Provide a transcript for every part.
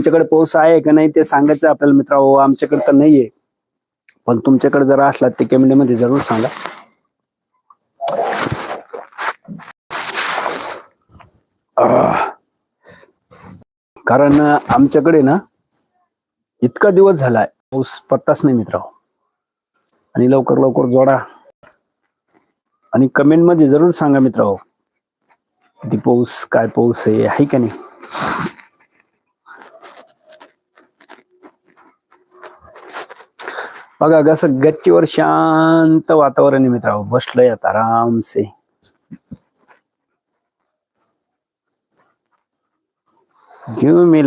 तुमच्याकडे पाऊस आहे का नाही ते सांगायचं आपल्याला मित्र हो, आमच्याकडे तर नाहीये. पण तुमच्याकडे जर असला ते कमेंटमध्ये जरूर सांगा. कारण आमच्याकडे ना इतका दिवस झालाय पाऊस पत्ताच नाही मित्र आणि लवकर लवकर जोडा. आणि कमेंटमध्ये जरूर सांगा मित्र किती पाऊस काय पाऊस आहे का नाही? बघा कसं गच्चीवर शांत वातावरण मित्रांनो. मित्र बसलंय आता आरामसे. जीव मी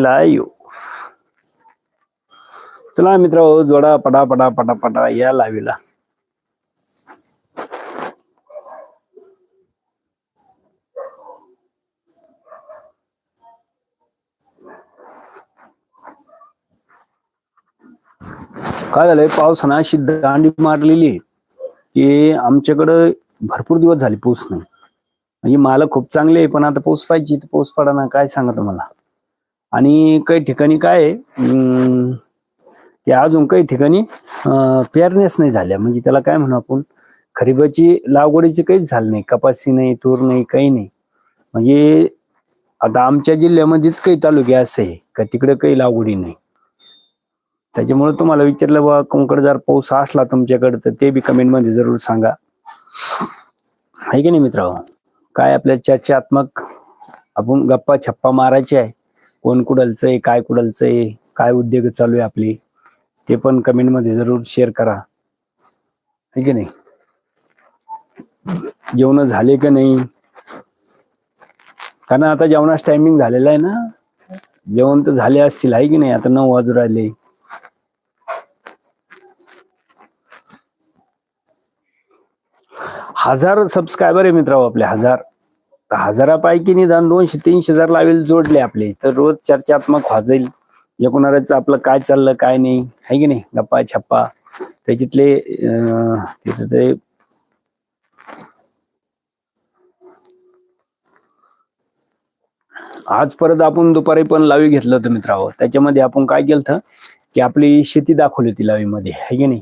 चला मित्र जोडा पटा पटा पटा पटा या लावीला काय झालंय? पावसानं अशी दांडी मारलेली आहे की आमच्याकडं भरपूर दिवस झाले पाऊस नाही. म्हणजे मला खूप चांगले आहे पण आता पाऊस पाहिजे तर पाऊस पडा ना काय सांगा तुम्हाला? आणि काही ठिकाणी काय आहे, अं, अजून काही ठिकाणी पेरण्यास नाही झाल्या. म्हणजे त्याला काय म्हणू आपण खरीपाची लागवडीची काहीच झालं नाही. कपाशी नाही तूर नाही काही नाही. म्हणजे आता आमच्या जिल्ह्यामध्येच काही तालुके असे आहे का तिकडे काही लागवडी नाही. त्याच्यामुळे तुम्हाला विचारलं बा कोणकडे जर पाऊस असला तुमच्याकडे तर ते बी कमेंटमध्ये जरूर सांगा. आहे की नाही मित्र काय आपल्या चर्चात्मक आपण गप्पा छप्पा मारायचे आहे. कोण कुडलचं आहे काय कुडलचं आहे काय उद्योग चालू आहे आपले ते पण कमेंटमध्ये जरूर शेअर करा. आहे की नाही? जेवण झाले का नाही? कारण आता जेवणाच टायमिंग झालेला आहे ना. जेवण तर झाले असतील आहे की नाही? आता नऊ वाजू राहिले. हजार सबस्क्रायबर आहे मित्र आपले हजार. हजारापैकी निदान दोनशे तीनशे जर लावेल जोडले आपले तर रोज चर्चात्मक वाजेल. एकूणच आपलं काय चाललं काय नाही आहे की नाही? गप्पा छप्पा. त्याच्यातले तिथं ते आज परत आपण दुपारी पण लावी घेतलं होतं मित्रांनो. त्याच्यामध्ये आपण काय केलं होतं की आपली शेती दाखवली होती लावीमध्ये आहे की नाही?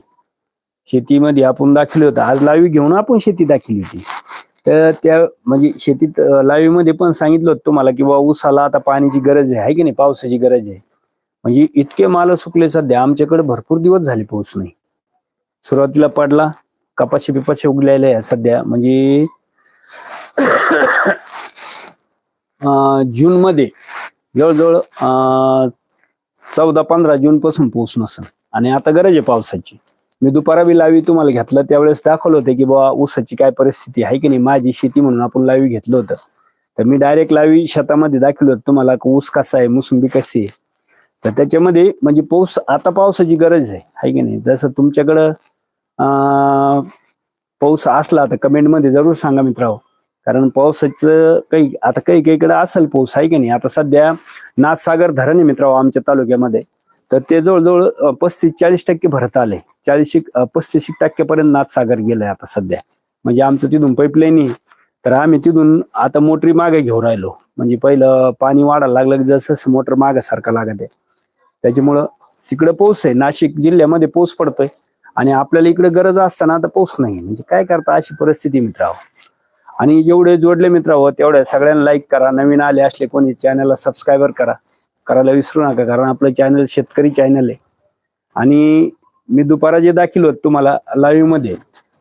शेतीमध्ये आपण दाखल होतं. आज लावी घेऊन आपण शेती दाखवली होती. तर त्या म्हणजे शेतीत अं, लावीमध्ये पण सांगितलं होतं तुम्हाला की बा ऊसाला आता पाण्याची गरज आहे. की नाही? पावसाची गरज आहे. म्हणजे इतके माल सुकले सध्या. आमच्याकडे भरपूर दिवस झाले पाऊस नाही. सुरुवातीला पडला. कपाशी बिपाशी उगलेले आहे सध्या. म्हणजे जून मध्ये जवळजवळ अं, चौदा पंधरा जून पासून पाऊस नसेल. आणि आता गरज आहे पावसाची. मी दुपारा बी लावी तुम्हाला घेतलं त्यावेळेस दाखवलं होतं की बाबा ऊसाची काय परिस्थिती आहे की नाही माझी शेती म्हणून आपण लावी घेतलं होतं. तर मी डायरेक्ट लावी शेतामध्ये दाखवलं होतं तुम्हाला ऊस कसा आहे मोसंबी कशी आहे. तर त्याच्यामध्ये म्हणजे पाऊस आता पावसाची गरज आहे आहे की नाही? जसं तुमच्याकडं पाऊस असला तर कमेंटमध्ये जरूर सांगा मित्रांनो. कारण पावसाचं काही आता काही काहीकडे असेल पाऊस आहे की नाही? आता सध्या नाथसागर धरण आहे मित्रांनो आमच्या तालुक्यामध्ये. तर ते जवळजवळ पस्तीस चाळीस टक्के भरत आले. चाळीस पस्तीस टक्क्यापर्यंत नाथसागर गेलाय आता सध्या. म्हणजे आमचं तिथून पाईपलाईन आहे. तर आम्ही तिथून आता मोटरी मागे घेऊन राहिलो. म्हणजे पहिलं पाणी वाढायला लागलं की जसं मोटर मागे सारखं लागत आहे. त्याच्यामुळं तिकडे पाऊस आहे. नाशिक जिल्ह्यामध्ये पाऊस पडतोय. आणि आपल्याला इकडे गरज असताना आता पाऊस नाही. म्हणजे काय करता अशी परिस्थिती मित्रांनो. आणि जेवढे जोडले मित्र तेवढ्या सगळ्यांना लाईक करा. नवीन आले असले कोणी चॅनलला सबस्क्रायबर करा. करायला विसरू नका कारण आपलं चॅनल शेतकरी चॅनल आहे. आणि मी दुपारा जे दाखल होत तुम्हाला लाईव्हमध्ये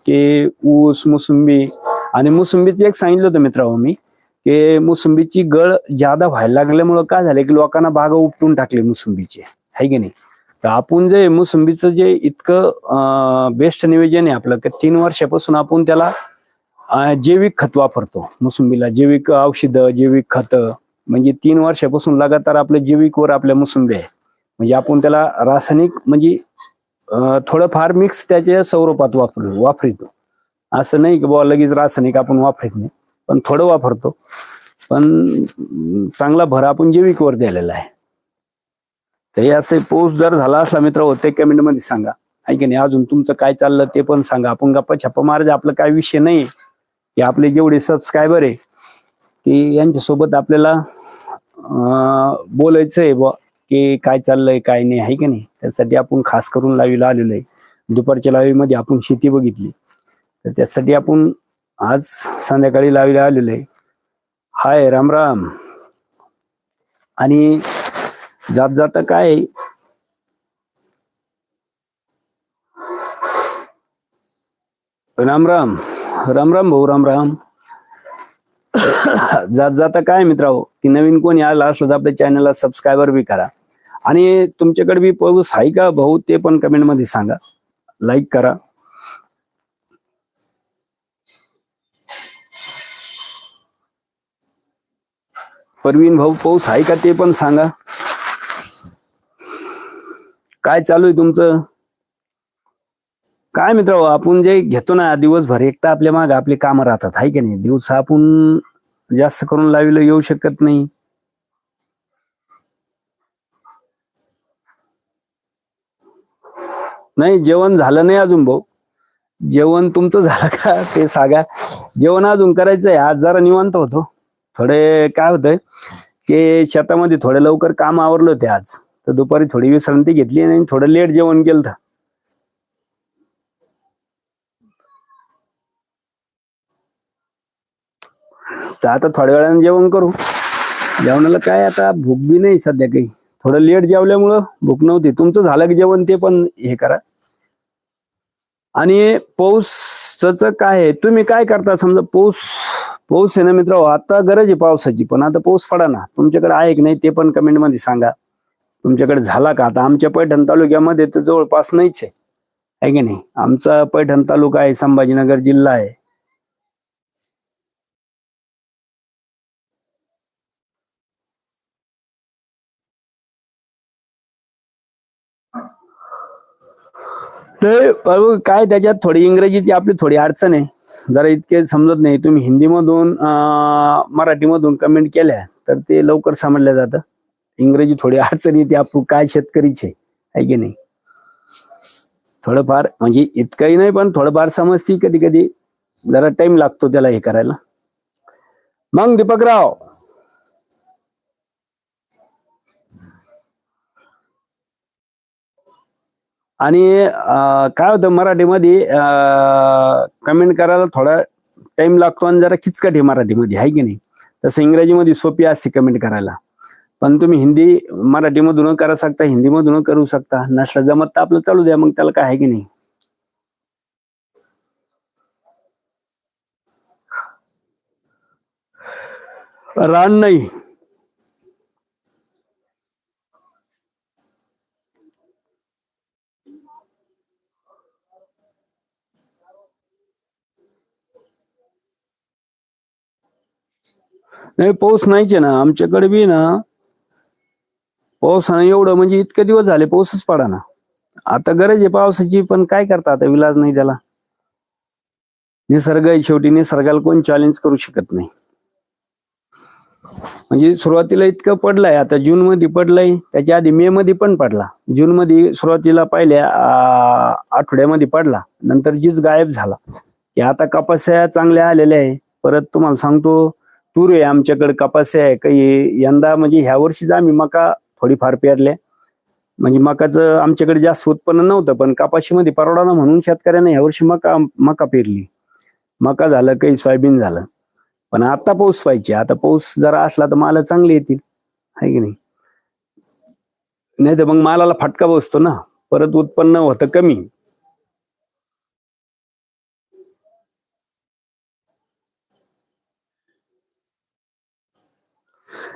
की ऊस मोसंबी आणि मोसंबीचं एक सांगितलं होतं मित्रांनो मी की मोसंबीची गळ जादा व्हायला लागल्यामुळं काय झालं की लोकांना बागा उपटून टाकले मोसंबीचे. आहे की नाही? तर आपण जे मोसंबीचं जे इतकं बेस्ट नियोजन आहे आपलं की तीन वर्षापासून आपण त्याला जैविक खत वापरतो मोसंबीला. जैविक औषधं जैविक खत म्हणजे तीन वर्षापासून लगातार आपल्या जीविकवर आपल्या मोसंबी आहे. म्हणजे आपण त्याला रासायनिक म्हणजे थोडंफार मिक्स त्याच्या स्वरूपात वापरू वापरितो. असं नाही की बाबा लगेच रासायनिक आपण वापरत नाही पण थोडं वापरतो. पण चांगला भर आपण जैविकवर दिलेला आहे. तर हे असे पोस्ट जर झाला असला मित्र होते कमेंटमध्ये सांगा. आहे की नाही? अजून तुमचं काय चाललं ते पण सांगा. आपण गप्पा छप्पा मारायचं आपलं काय विषय नाही की आपले जेवढे सबस्क्रायबर आहे की यांच्यासोबत आपल्याला अं, बोलायचं आहे बुवा की काय चाललंय काय नाही आहे की नाही? त्यासाठी आपण खास करून लावीला आलेलो आहे. दुपारच्या लावीमध्ये आपण शेती बघितली. तर त्यासाठी आपण आज संध्याकाळी लावीला आलेलो आहे. हाय राम राम. आणि जात जाता काय राम राम. राम राम भाऊ राम राम. जात जाता काय मित्रांनो की नवीन कोणी आला लास्ट आपल्या चॅनलला सबस्क्रायबर बी करा. आणि तुमच्याकडे बी पाऊस आहे का भाऊ ते पण कमेंटमध्ये सांगा. लाईक करा. परवीन भाऊ पाऊस आहे का ते पण सांगा. काय चालू आहे तुमचं? काय मित्र आपण जे घेतो ना दिवसभर एक तर आपल्या मागे आपली कामं राहतात आहे की नाही? दिवस आपण जास्त करून लावीला येऊ शकत नाही. नाही जेवण झालं नाही अजून भाऊ. जेवण तुमचं झालं का? ते सांगा. जेवण अजून करायचंय. आज जरा निवांत होतो. थोडे काय होतंय की शेतामध्ये थोडे लवकर काम आवरलं होते आज. तर दुपारी थोडी विश्रांती घेतली आणि थोडं लेट जेवण केलं तर आता थोड्या वेळाने जेवण करू. जेवणाला काय आता भूक बी नाही सध्या काही. थोडं लेट जेवल्यामुळं भूक नव्हती. तुमचं झालं की जेवण ते पण हे करा. आणि पाऊसच काय आहे? तुम्ही काय करता? समजा पाऊस पाऊस आहे ना मित्र आता गरज आहे पावसाची पण आता पाऊस पडा ना. तुमच्याकडे आहे की नाही ते पण कमेंटमध्ये सांगा. तुमच्याकडे झाला का? आता आमच्या पैठण तालुक्यामध्ये तर जवळपास नाहीच आहे की नाही? आमचा पैठण तालुका आहे संभाजीनगर जिल्हा आहे. तर काय त्याच्यात थोडी इंग्रजीची आपली थोडी अडचण आहे. जरा इतके समजत नाही. तुम्ही हिंदीमधून मराठीमधून कमेंट केल्या तर ते लवकर समजलं जातं. इंग्रजी थोडी अडचण येते. आपण काय शेतकरीचे आहे की नाही? थोडंफार म्हणजे इतकंही नाही पण थोडंफार समजती कधी कधी जरा टाइम लागतो त्याला हे करायला. मग दीपकराव आणि काय होतं मराठीमध्ये कमेंट करायला थोडा टाइम लागतो आणि जरा किचकट आहे मराठीमध्ये आहे की नाही? तसं इंग्रजीमध्ये सोपी असते कमेंट करायला. पण तुम्ही हिंदी मराठीमधून करा शकता हिंदीमधून करू शकता. नसलं जमत तर आपलं चालू द्या मग त्याला काय आहे की नाही? रान नाही. नाही पाऊस नाहीच आहे ना. आमच्याकडे बी ना पावसानं एवढं म्हणजे इतके दिवस झाले पाऊसच पडा ना. आता गरज आहे पावसाची पण काय करता आता विलाज नाही त्याला. निसर्ग आहे शेवटी निसर्गाला कोण चॅलेंज करू शकत नाही. म्हणजे सुरुवातीला इतकं पडलंय आता जून मध्ये पडलंय त्याच्या आधी मे मध्ये पण पडला. जून मध्ये सुरुवातीला पहिल्या आठवड्यामध्ये पडला. नंतर जीच गायब झाला. की आता कपास्या चांगल्या आलेल्या आहे. परत तुम्हाला सांगतो तूर आहे आमच्याकडे कपास्या आहे काही यंदा म्हणजे ह्या वर्षीच आम्ही मका थोडीफार पेरल्या. म्हणजे मकाचं आमच्याकडे जास्त उत्पन्न नव्हतं पण कपाशीमध्ये परवडा ना म्हणून शेतकऱ्यांना ह्या वर्षी मका मका पेरली. मका झालं काही सोयाबीन झालं. पण आता पाऊस पाहिजे आता पाऊस जरा असला तर माल चांगले येतील आहे की नाही? नाही तर मग मालाला फटका बसतो ना परत उत्पन्न होतं कमी.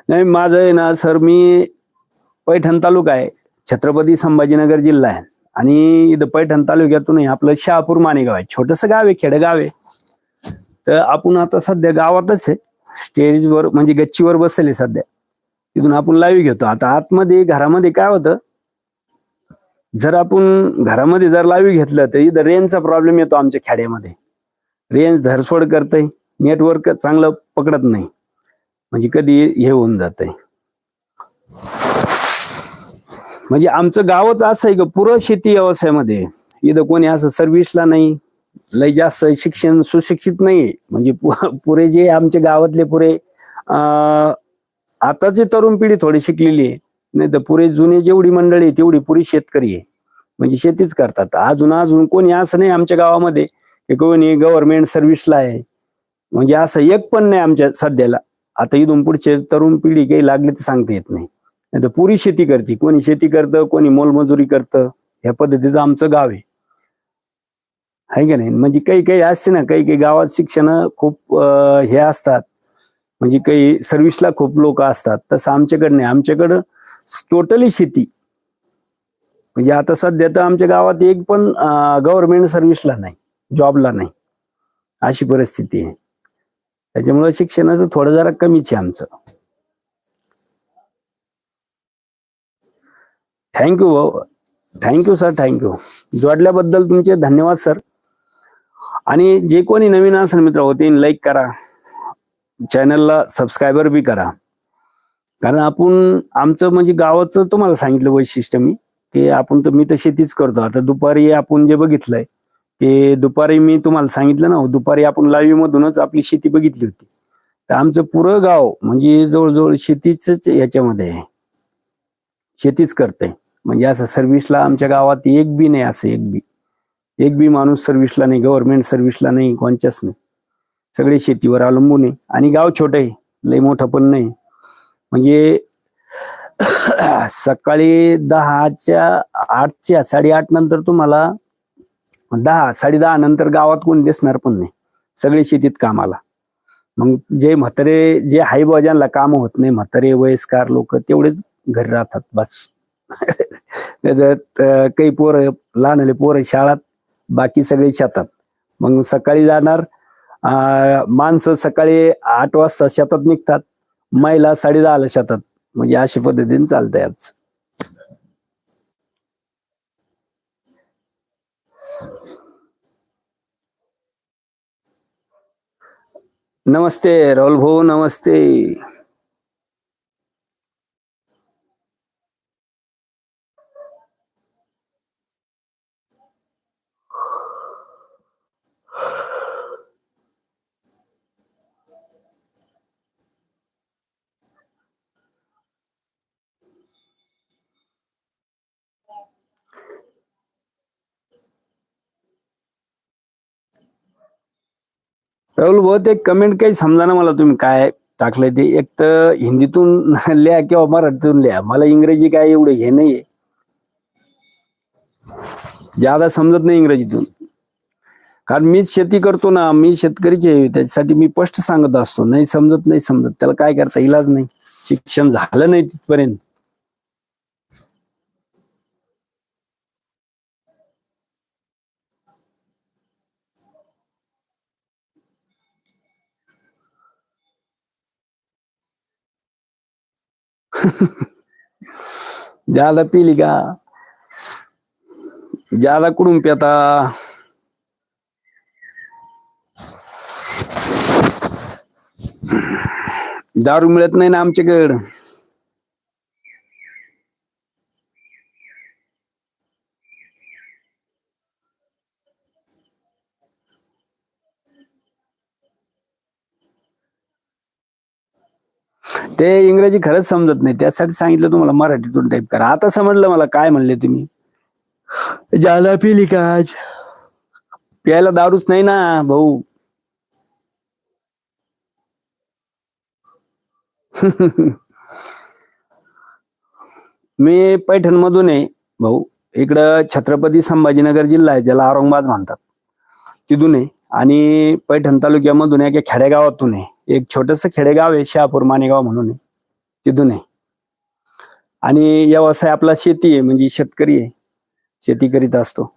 नाही माझं आहे ना सर मी पैठण तालुका आहे. छत्रपती संभाजीनगर जिल्हा आहे. आणि इथं पैठण तालुक्यातून आपलं शहापूर मानेगाव आहे. छोटस गाव आहे खेडेगाव आहे. तर आपण आता सध्या गावातच आहे. स्टेजवर म्हणजे गच्चीवर बसले सध्या. तिथून आपण लाईव्ह घेतो. आता आतमध्ये घरामध्ये काय होतं? जर आपण घरामध्ये जर लाईव्ह घेतलं तर इथं रेंजचा प्रॉब्लेम येतो आमच्या खेड्यामध्ये. रेंज धरसोड करतंय. नेटवर्क चांगलं पकडत नाही. म्हणजे कधी हे होऊन जातंय. म्हणजे आमचं गावच असं आहे का पुरं शेती व्यवसायामध्ये. इथं कोणी असं सर्व्हिसला नाही. लय जास्त शिक्षण सुशिक्षित नाही म्हणजे पुरे जे आमच्या गावातले पुरे आताची तरुण पिढी थोडी शिकलेली आहे. नाही तर पुरे जुने जेवढी मंडळी आहे, तेवढी पुरी शेतकरी आहे. म्हणजे शेतीच करतात. अजून अजून कोणी असं नाही आमच्या गावामध्ये की कोणी गव्हर्नमेंट सर्व्हिसला आहे. म्हणजे असं एक पण नाही आमच्या सध्याला. आता इथून पुढचे तरुण पिढी काही लागली तर सांगता येत नाही. नाही तर पुरी शेती करते. कोणी शेती करतं कोणी मोलमजुरी करतं. ह्या पद्धतीचं आमचं गाव आहे. आहे का नाही? म्हणजे काही काही असते ना काही काही गावात शिक्षण खूप हे असतात. म्हणजे काही सर्व्हिसला खूप लोक असतात. तसं आमच्याकडे नाही. आमच्याकडं टोटली शेती. म्हणजे आता सध्या तर आमच्या गावात एक पण गव्हर्नमेंट सर्व्हिसला नाही. जॉबला नाही. अशी परिस्थिती आहे. त्याच्यामुळे शिक्षणाचं थोडं जरा कमीच आहे आमचं. थँक्यू भाऊ. थँक्यू सर थँक्यू जोडल्याबद्दल तुमचे धन्यवाद सर आणि जे कोणी नवीन असेल मित्र होते लाईक करा. चॅनलला सबस्क्रायबर बी करा. कारण आपण आमचं म्हणजे गावाचं तुम्हाला सांगितलं वैशिष्ट्य मी की आपण तर मी तर शेतीच करतो. आता दुपारी आपण जे बघितलंय ते दुपारी मी तुम्हाला सांगितलं ना दुपारी आपण लाईव्ह मधूनच आपली शेती बघितली होती. तर आमचं पुरं गाव म्हणजे जवळजवळ शेतीच याच्यामध्ये आहे. शेतीच करते म्हणजे असं सर्व्हिसला आमच्या गावात एक बी नाही असं एक बी. एक बी माणूस सर्व्हिसला नाही गव्हर्नमेंट सर्व्हिसला नाही कोणच्याच नाही. सगळे शेतीवर अवलंबून आहे. आणि गाव छोटं आहे लय मोठं पण नाही. म्हणजे सकाळी दहाच्या आठच्या साडेआठ नंतर तुम्हाला दहा साडे दहा नंतर गावात कोण दिसणार पण नाही. सगळे शेतीत कामाला. मग जे म्हातारे जे हाई ज्यांना काम होत नाही म्हातारे वयस्कार लोक तेवढेच घरी राहतात बस. काही पोरं लहान आले पोरं शाळात बाकी सगळे शेतात. मग सकाळी जाणार माणसं सकाळी आठ वाजता शेतात निघतात महिला साडे दहाला शेतात. म्हणजे अशा पद्धतीने चालतंय आज नमस्ते राहुल भाऊ नमस्ते। राहुल भाऊ ते कमेंट काही समजा ना मला तुम्ही काय टाकलंय ते. एक तर हिंदीतून लिहा किंवा मराठीतून लिहा. मला इंग्रजी काय एवढं हे नाहीये. ज्यादा समजत नाही इंग्रजीतून. कारण मीच शेती करतो ना मी शेतकरीचे त्याच्यासाठी मी स्पष्ट सांगत असतो. नाही समजत नाही समजत. त्याला काय करता इलाज नाही. शिक्षण झालं नाही तिथपर्यंत. ज्याला पिली का? ज्याला कुडून पेता? दारू मिळत नाही ना आमच्याकडं. ते इंग्रजी खरंच समजत नाही. त्यासाठी सांगितलं तुम्हाला मराठीतून टाईप करा. आता समजलं मला काय म्हणले तुम्ही. ज्याला पिली का आज? प्यायला दारूच नाही ना भाऊ. मी पैठण मधून आहे भाऊ. इकडं छत्रपती संभाजीनगर जिल्हा आहे ज्याला औरंगाबाद म्हणतात. तिथून आहे. आणि पैठण तालुक्यामधून एका खेडेगावातून आहे. एक छोटस खेडेगाव आहे शहापूर मानेगाव म्हणून आहे. तिथून आहे. आणि व्यवसाय आपला शेती आहे म्हणजे शेतकरी आहे. शेती करीत असतो.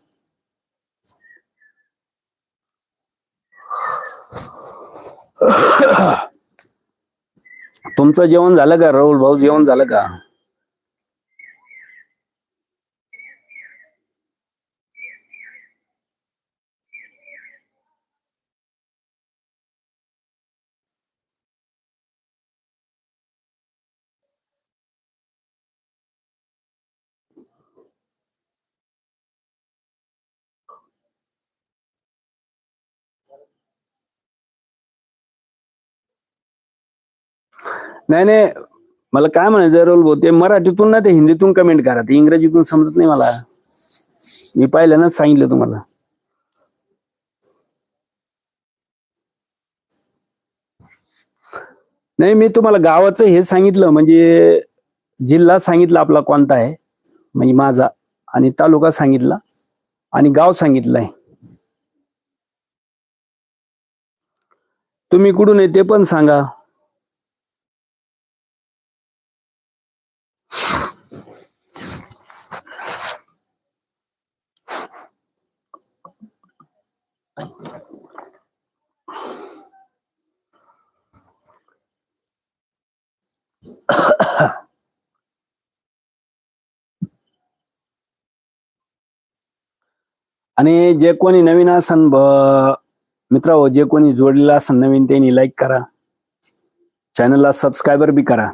तुमचं जेवण झालं का राहुल भाऊ? जेवण झालं का? नाही नाही. मला काय म्हणायचं रोल भाऊ ते मराठीतून ना ते हिंदीतून कमेंट करा. ते इंग्रजीतून समजत नाही मला. मी पाहिलं ना सांगितलं तुम्हाला. नाही मी तुम्हाला गावाचं हे सांगितलं म्हणजे जिल्हा सांगितला आपला कोणता आहे म्हणजे माझा आणि तालुका सांगितला आणि गाव सांगितलंय तुम्ही कुठून आहे ते पण सांगा. आणि जे कोणी नवीन असन मित्र जे कोणी जोडलेलं असन नवीन त्यांनी लाईक करा. चॅनलला सबस्क्रायबर बी करा.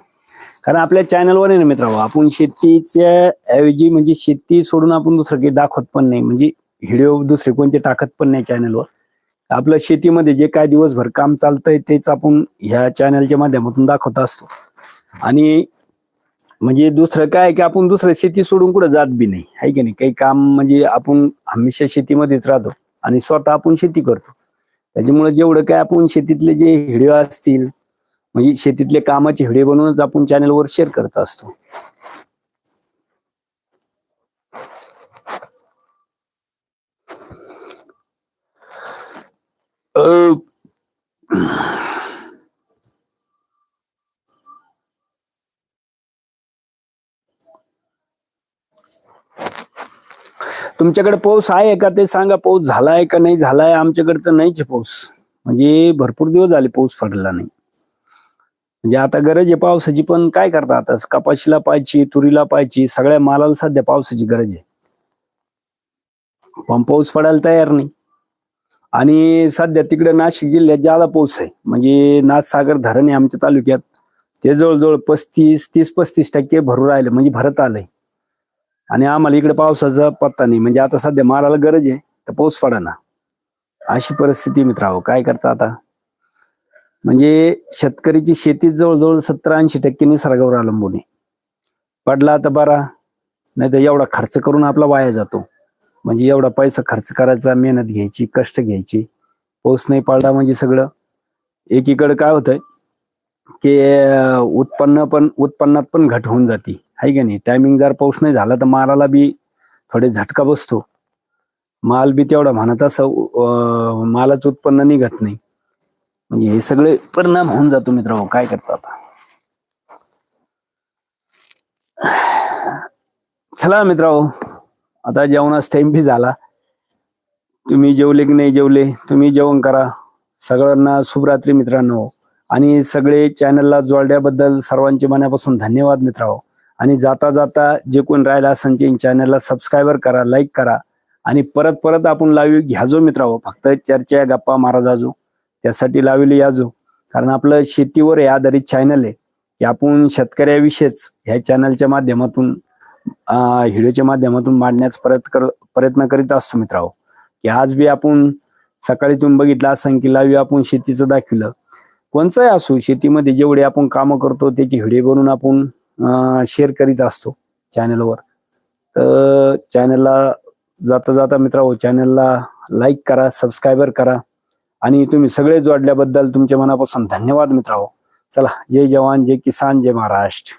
कारण आपल्या चॅनलवर आहे ना मित्र आपण शेतीच्या ऐवजी म्हणजे शेती सोडून आपण दुसरं काही दाखवत पण नाही. म्हणजे व्हिडिओ दुसरे कोणते टाकत पण नाही चॅनलवर आपलं शेतीमध्ये जे काय दिवसभर काम चालतंय तेच आपण ह्या चॅनलच्या माध्यमातून दाखवत असतो. आणि म्हणजे दुसरं काय की आपण दुसरं शेती सोडून कुठं जात बी नाही. आहे की नाही? काही काम म्हणजे आपण हमेशा शेतीमध्येच राहतो आणि स्वतः आपण शेती करतो. त्याच्यामुळे जेवढं काय आपण शेतीतले जे व्हिडिओ असतील म्हणजे शेतीतले कामाचे व्हिडिओ बनवूनच आपण चॅनलवर शेअर करत असतो. अं, तुमच्याकडे पाऊस आहे का ते सांगा पाऊस झालाय का नाही झालाय? आमच्याकडे तर नाहीच पाऊस. म्हणजे भरपूर दिवस झाले पाऊस पडला नाही. म्हणजे आता गरज आहे पावसाची पण काय करता आता? कपाशीला पाहिजे तुरीला पाहिजे सगळ्या मालाला सध्या पावसाची गरज आहे. पण पाऊस पडायला तयार नाही. आणि सध्या तिकडे नाशिक जिल्ह्यात ज्यादा पाऊस आहे. म्हणजे नाथसागर धरण आहे आमच्या तालुक्यात ते जवळजवळ पस्तीस तीस पस्तीस टक्के भरू राहिले. म्हणजे भरत आलंय. आणि आम्हाला इकडे पावसाचा पत्ता नाही. म्हणजे आता सध्या मालाला गरज आहे तर पाऊस पडा ना. अशी परिस्थिती मित्रांनो. काय करता आता? म्हणजे शेतकरीची शेती जवळजवळ सत्तर ऐंशी टक्के निसर्गावर अवलंबून आहे. पडला तर बरा नाही तर एवढा खर्च करून आपला वाया जातो. म्हणजे एवढा पैसा खर्च करायचा मेहनत घ्यायची कष्ट घ्यायची. पाऊस नाही पडला म्हणजे सगळं. एकीकडे काय होतंय की उत्पन्न पण उत्पन्नात पण घट होऊन जाते. आहे का नाही? टायमिंग जर पाऊस नाही झाला तर मालाला बी थोडे झटका बसतो. माल बी तेवढा म्हणत असं मालाचं उत्पन्न निघत नाही. म्हणजे हे सगळे परिणाम होऊन जातो मित्र काय करता आता? चला मित्र आता जेवणास टाइम बी झाला. तुम्ही जेवले की नाही जेवले तुम्ही जेवण करा. सगळ्यांना शुभरात्री मित्रांनो. आणि सगळे चॅनलला जोडल्याबद्दल सर्वांचे मनापासून धन्यवाद मित्रांनो. आणि जाता जाता जे कोण राहिला असेल चॅनलला सबस्क्रायबर करा लाईक करा. आणि परत परत आपण लावी घ्याजो मित्रांनो फक्त चर्चा गप्पा मारा जाजो त्यासाठी लावली याजो कारण आपलं शेतीवर हे आधारित चॅनल आहे. की आपण शेतकऱ्याविषयीच ह्या चॅनलच्या माध्यमातून व्हिडिओच्या माध्यमातून मांडण्याचा प्रयत्न कर प्रयत्न करीत असतो मित्रांनो की आज बी आपण सकाळी तुम्ही बघितलं असं की लावी आपण शेतीचं दाखविलं. कोणचंही असो शेतीमध्ये जेवढे आपण कामं करतो त्याची व्हिडिओ बनवून आपण शेअर करीत असतो चॅनलवर तर चॅनलला जाता जाता मित्रांनो हो, चॅनलला लाईक करा सबस्क्रायबर करा. आणि तुम्ही सगळे जोडल्याबद्दल तुमच्या मनापासून धन्यवाद मित्रांनो हो. चला जय जवान जय किसान जय महाराष्ट्र.